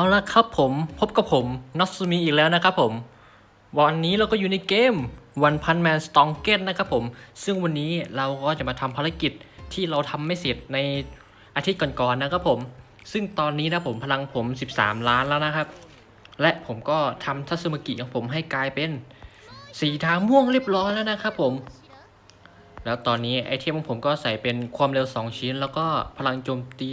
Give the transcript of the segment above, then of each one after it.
เอาละครับผมพบกับผมนัทซูมิอีกแล้วนะครับผม วันนี้เราก็อยู่ในเกม One Punch Man s t o n g e t นะครับผม ซึ่งวันนี้เราก็จะมาทำภารกิจที่เราทำไม่เสร็จในอาทิตย์ก่อนๆนะครับผม ซึ่งตอนนี้นะผมพลังผม 13 ล้านแล้วนะครับ และผมก็ทำทัศมกิของผมให้กลายเป็นสีทางม่วงเรียบร้อยแล้วนะครับผม แล้วตอนนี้ไอเทมของผมก็ใส่เป็นความเร็ว 2 ชิ้น แล้วก็พลังโจมตี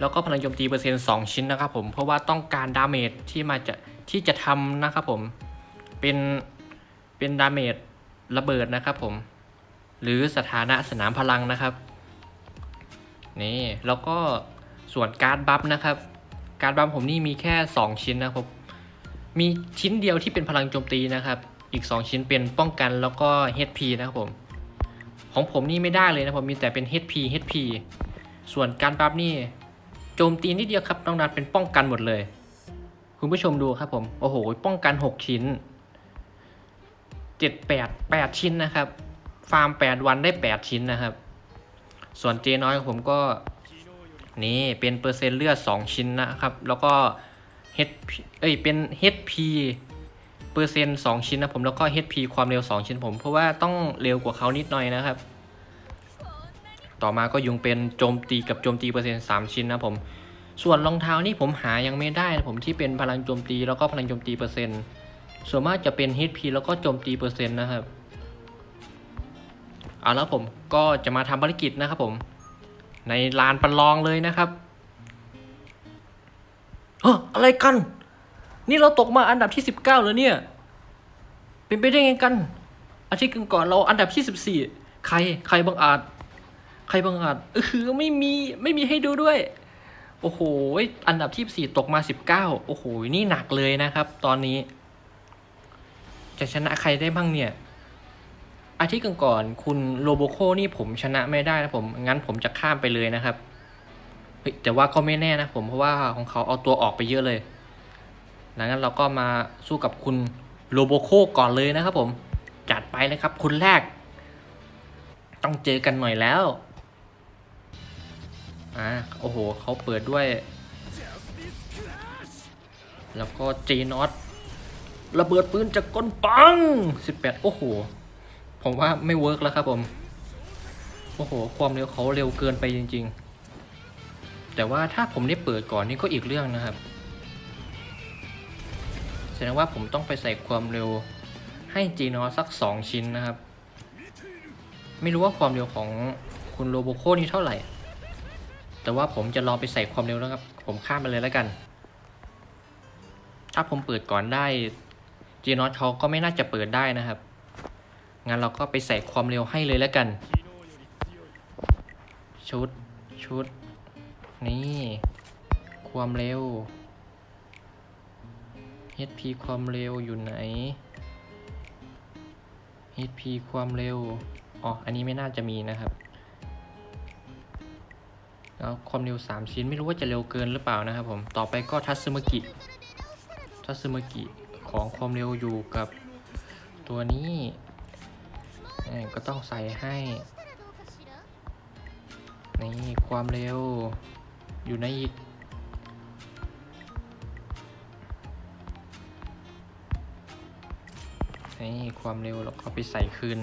แล้วก็พลังโจมตีเปอร์เซ็นต์2ชิ้นนะครับผมเพราะว่าต้องการดาเมจที่มาจะที่จะทำนะครับผมเป็นเป็นดาเมจระเบิดนะครับผมหรือสถานะสนามพลังนะครับนี่แล้วก็ส่วนการ์ดบัฟนะครับการ์ดบัฟผมนี่มีแค่ 2 ชิ้นนะครับผมมีชิ้นเดียวที่เป็นพลังโจมตีนะครับ อีก 2 ชิ้นเป็นป้องกันแล้วก็ HP นะครับผมของผมนี่ไม่ได้เลยนะผมมีแต่เป็น HP HP ส่วนการบัฟนี่ โจมตีนิดเดียวครับน้องนัดเป็นป้องกันหมดเลย คุณผู้ชมดูครับผม โอ้โห ป้องกัน6ชิ้น7 8 8ชิ้นนะครับ ฟาร์ม8วันได้8ชิ้นนะครับ ส่วนเจน้อยของผมก็นี่เป็นเปอร์เซ็นต์เลือด2ชิ้นนะครับ แล้วก็ HP เอ้ยเป็น HP เปอร์เซ็นต์2ชิ้นนะผมแล้วก็ HP ความเร็ว2ชิ้นผม เพราะว่าต้องเร็วกว่าเขานิดหน่อยนะครับ ต่อมาก็ยุงเป็นโจมตีกับโจมตีเปอร์เซ็นต์สามชิ้นนะผม ส่วนรองเท้านี่ผมหายังไม่ได้นะผมที่เป็นพลังโจมตีแล้วก็พลังโจมตีเปอร์เซ็นต์ส่วนมากจะเป็น HP แล้วก็โจมตีเปอร์เซ็นต์นะครับเอาแล้วผมก็จะมาทำภารกิจนะครับผม ในลานประลองเลยนะครับเฮ้ออะไรกัน นี่เราตกมาอันดับที่19แล้วเนี่ย เป็นไปได้ไงกัน อาทิตย์ก่อนเราอันดับที่14ใครใครบังอาจ ใครบังอาจเออไม่มีไม่มีให้ดูด้วย โอ้โห อันดับที่สี่ตกมาสิบเก้าโอ้โห นี่หนักเลยนะครับ ตอนนี้ จะชนะใครได้บ้างเนี่ย อาทิตย์ก่อนๆคุณโลโบโคนี่ผมชนะไม่ได้นะผม งั้นผมจะข้ามไปเลยนะครับแต่ว่าก็ไม่แน่นะผมเพราะว่าของเขาเอาตัวออกไปเยอะเลยดังนั้นเราก็มาสู้กับคุณโลโบโคก่อนเลยนะครับผม จัดไปเลยครับคุณแรก ต้องเจอกันหน่อยแล้ว อ่าโอ้โหเขาเปิดด้วย แล้วก็จีนอตระเบิดปืนจากก้นปัง 18 โอ้โห ผมว่าไม่เวิร์กแล้วครับผม โอ้โห ความเร็วเขาเร็วเกินไปจริง ๆ แต่ว่าถ้าผมได้เปิดก่อนนี่ก็อีกเรื่องนะครับ แสดงว่าผมต้องไปใส่ความเร็วให้จีนอสัก 2 ชิ้นนะครับ ไม่รู้ว่าความเร็วของคุณโลโบโคนี่เท่าไหร่ แต่ว่าผมจะลองไปใส่ความเร็วแล้วครับ ผมข้ามไปเลยแล้วกัน ถ้าผมเปิดก่อนได้จีนอตเขาก็ไม่น่าจะเปิดได้นะครับ งั้นเราก็ไปใส่ความเร็วให้เลยแล้วกัน ชุด ชุด นี่ ความเร็ว HP ความเร็วอยู่ไหน HP ความเร็ว อ๋อ อันนี้ไม่น่าจะมีนะครับ ความเร็ว 3 ชิ้นไม่รู้ว่าจะเร็วเกินหรือเปล่านะครับผมต่อไปก็ทัตสึมกิทัตสึมกิของความเร็วอยู่กับตัวนี้ก็ต้องใส่ให้นี่ความเร็วอยู่ในอีกนี่ความเร็วเราก็ไปใส่คืน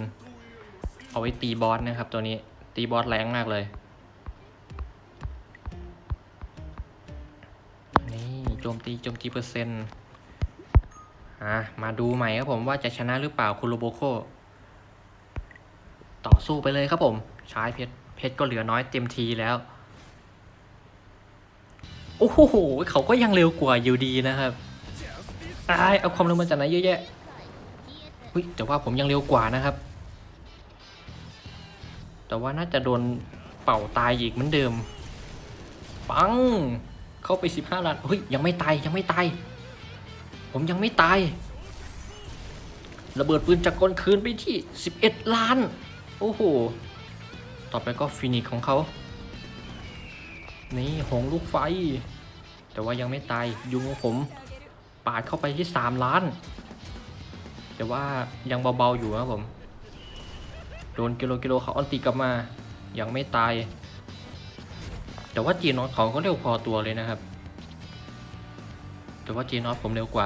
เอาไว้ตีบอสนะครับตัวนี้ตีบอสแรงมากเลย โจมตีโจมตีเปอร์เซ็นต์อะมาดูใหม่ครับผมว่าจะชนะหรือเปล่าคุโรโบโค ต่อสู้ไปเลยครับผม ใช้เพชรเพชรก็เหลือน้อยเต็มทีแล้ว โอ้โหเขาก็ยังเร็วกว่าอยู่ดีนะครับตายเอาความเร็วมาจากไหนเยอะแยะเฮ้ยแต่ว่าผมยังเร็วกว่านะครับ แต่ว่าน่าจะโดนเป่าตายอีกเหมือนเดิม ปัง เข้าไปสิบห้าล้านเฮ้ยยังไม่ตายยังไม่ตาย ผมยังไม่ตาย ระเบิดปืนจากกลคืนไปที่สิบเอ็ดล้าน โอ้โห ต่อไปก็ฟินิกของเขา นี่หงลูกไฟ แต่ว่ายังไม่ตาย ยุงของผม ปาดเข้าไปที่สามล้าน แต่ว่ายังเบาๆอยู่นะครับผม โดนกิโลกิโลเขาออนตีกลับมา ยังไม่ตาย แต่ว่าจีนอนเขาก็เร็วพอตัวเลยนะครับ แต่ว่าเจนอสผมเร็วกว่า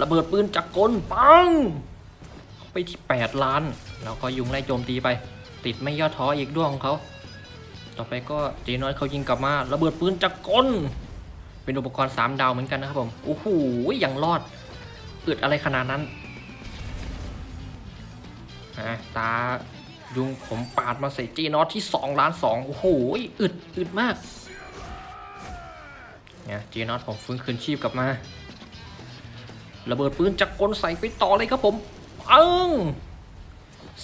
ระเบิดปืนจักกลปัง ไปที่ 8 ล้าน แล้วก็ยุงไล่โจมตีไป ติดไม่ย่อท้ออีกด้วงของเขา ต่อไปก็เจนอสเขายิงกลับมา ระเบิดปืนจักกล เป็นอุปกรณ์ 3 ดาวเหมือนกันนะครับผม โอ้โหยังรอดอึดอะไรขนาดนั้นอะตา ยุงผมปาดมาใส่เจนอสที่2ล้าน2โอ้โหอึดอึดมากเนี่ยเจนอตผมฟื้นคืนชีพกลับมา ระเบิดปืนจักกลใส่ไปต่อเลยครับผมปัง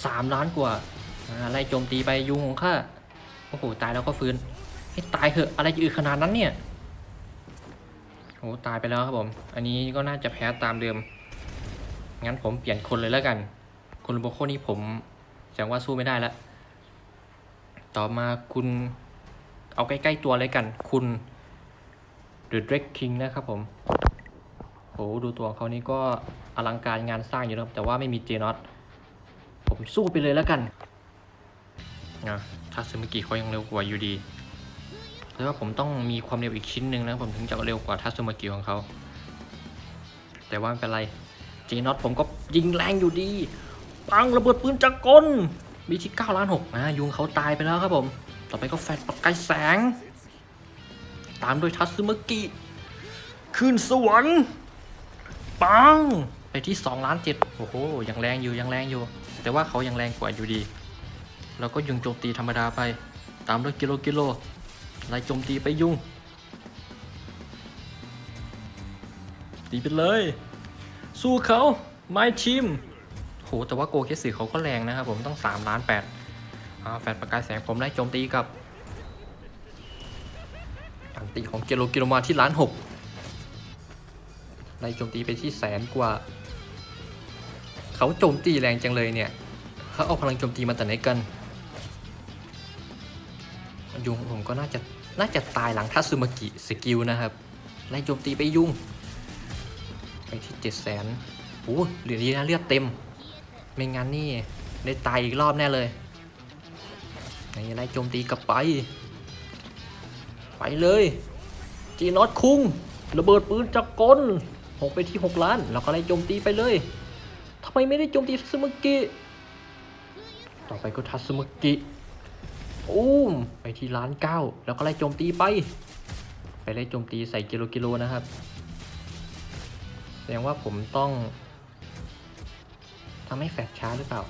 สามล้านกว่าอ่าไล่โจมตีไปยุงของข้าโอ้โหตายแล้วก็ฟื้นให้ตายเถอะอะไรจะอึดขนาดนั้นเนี่ยโอ้โหตายไปแล้วครับผม อันนี้ก็น่าจะแพ้ตามเดิม งั้นผมเปลี่ยนคนเลยแล้วกันคุณโบโคนี่ผม ดงว่าสู้ไม่ได้แล้ว ต่อมาคุณเอาใกล้ๆตัวเลยกัน คุณ The Drake King นะครับผมโหดูตัวเขานี่ก็อลังการงานสร้างอยู่นะครับแต่ว่าไม่มีเจนอตผมสู้ไปเลยแล้วกันนะทัศมิกิเขายังเร็วกว่าอยู่ดีแต่ว่าผมต้องมีความเร็วอีกชิ้นหนึ่งนะผมถึงจะเร็วกว่าทัศมิกิของเขาแต่ว่าไม่เป็นไรเจนอตผมก็ยิงแรงอยู่ดี ปังระเบิดปืนจักกลมีที่9ล้าน6นะยุงเขาตายไปแล้วครับผม ต่อไปก็แฟลชประกายแสง ตามด้วยทัตสึมกิขึ้นสวรรค์ปัง ไปที่2ล้านเจ็ดโอ้โห ยังแรงอยู่ยังแรงอยู่ แต่ว่าเขายังแรงกว่าอยู่ดี แล้วก็ยุงโจมตีธรรมดาไป ตามด้วยกิโลกิโลไล่โจมตีไปยุงตีไปเลย สู้เขา my team โหแต่ว่าโกเคสึเขาก็แรงนะครับผมต้อง 3 ล้าน8อ่าแฟนประกายแสงผมไล่โจมตีกับอันติของเกโลกิโลมาที่ล้านหกไล่โจมตีไปที่แสนกว่า เขาโจมตีแรงจังเลยเนี่ยเขาเอาพลังโจมตีมาแต่ไหนกันยุงผมก็น่าจะน่าจะตายหลังทัตสึมากิสกิลนะครับไล่โจมตีไปยุง ไปที่เจ็ดแสนโอ้เหลือดีนะเลือดเต็ม ไม่งั้นนี่ ได้ตายอีกรอบแน่เลยไหนไล่โจมตีกลับไป ไปเลย จีนอตคุงระเบิดปืนจักรกลหกไปที่6ล้าน แล้วก็ไล่โจมตีไปเลยทำไมไม่ได้โจมตีทัสมุกิต่อไปก็ทัสมุกิอุ้มไปที่ล้านเก้าแล้วก็ไล่โจมตีไป ไปไล่โจมตีใส่กิโลกิโลนะครับ แสดงว่าผมต้อง ทำให้แฟดช้าหรือเปล่า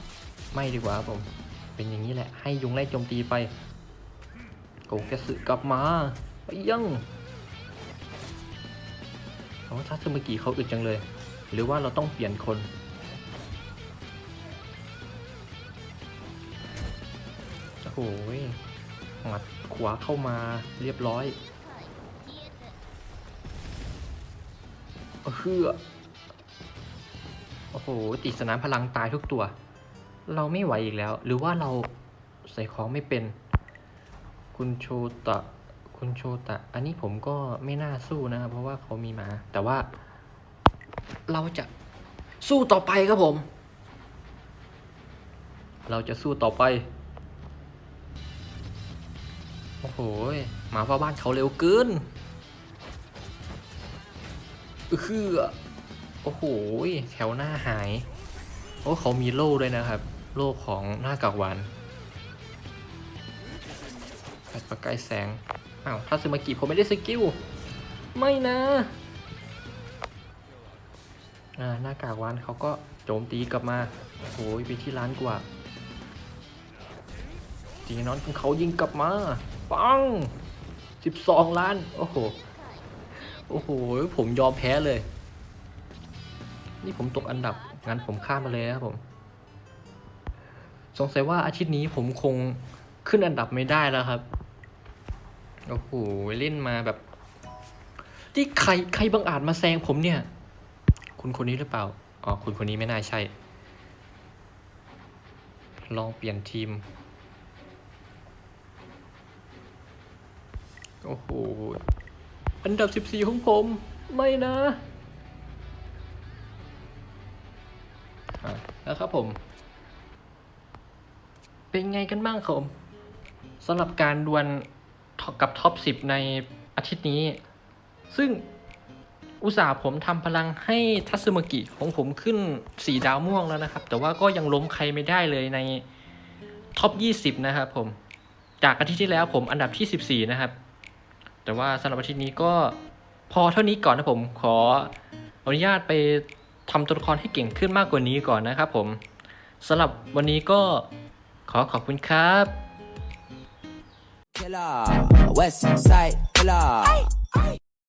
ไม่ดีกว่าครับผม เป็นอย่างนี้แหละ ให้ยุงไล่โจมตีไป โกแกสึกลับมาไปยังเขาทัศเมื่อกี้เขาอึดจังเลย หรือว่าเราต้องเปลี่ยนคน โอ้โหหมัดขวาเข้ามาเรียบร้อยเฮือ โอ้โห ติดสนามพลังตายทุกตัว เราไม่ไหวอีกแล้ว หรือว่าเราใส่ของไม่เป็น คุณโชตะ คุณโชตะ อันนี้ผมก็ไม่น่าสู้นะครับเพราะว่าเขามีหมา แต่ว่า เราจะสู้ต่อไปครับผม เราจะสู้ต่อไป โอ้โห หมาเฝ้าบ้านเขาเร็วเกินอือคือ โอ้โหแถวหน้าหาย โอ้เขามีโล่ด้วยนะครับ โล่ของหน้ากากหวานแฟลชประกายแสงอ้าวถ้าซึมากิผมไม่ได้สกิล ไม่นะอ่าหน้ากากวานเขาก็โจมตีกลับมาโอ้โหไปที่ร้านกว่าจีนอนของเขายิงกลับมา ปังสิบสองล้าน โอ้โห โอ้โห ผมยอมแพ้เลย นี่ผมตกอันดับงั้นผมข้ามมาเลยครับผม สงสัยว่าอาทิตย์นี้ผมคงขึ้นอันดับไม่ได้แล้วครับ โอ้โห เล่นมาแบบ ที่ใครใครบังอาจมาแซงผมเนี่ย คุณคนนี้หรือเปล่า อ๋อ คุณคนนี้ไม่น่าใช่ ลองเปลี่ยนทีม โอ้โห อันดับ 14 ของผม ไม่นะ อะแล้วครับผม เป็นไงกันบ้างครับสำหรับการดวลกับท็อป 10 ในอาทิตย์นี้ ซึ่งอุตส่าห์ผมทำพลังให้ทัตสึมกิของผมขึ้นสีดาวม่วงแล้วนะครับ แต่ว่าก็ยังล้มใครไม่ได้เลยในท็อป 20 นะครับผม จากอาทิตย์ที่แล้วผมอันดับที่ 14 นะครับ แต่ว่าสำหรับอาทิตย์นี้ก็พอเท่านี้ก่อนนะผมขออนุญาตไป ทำตัวละครให้เก่งขึ้นมากกว่านี้ก่อนนะครับผมสำหรับวันนี้ก็ขอขอบคุณครับ Killer, West Side Killer.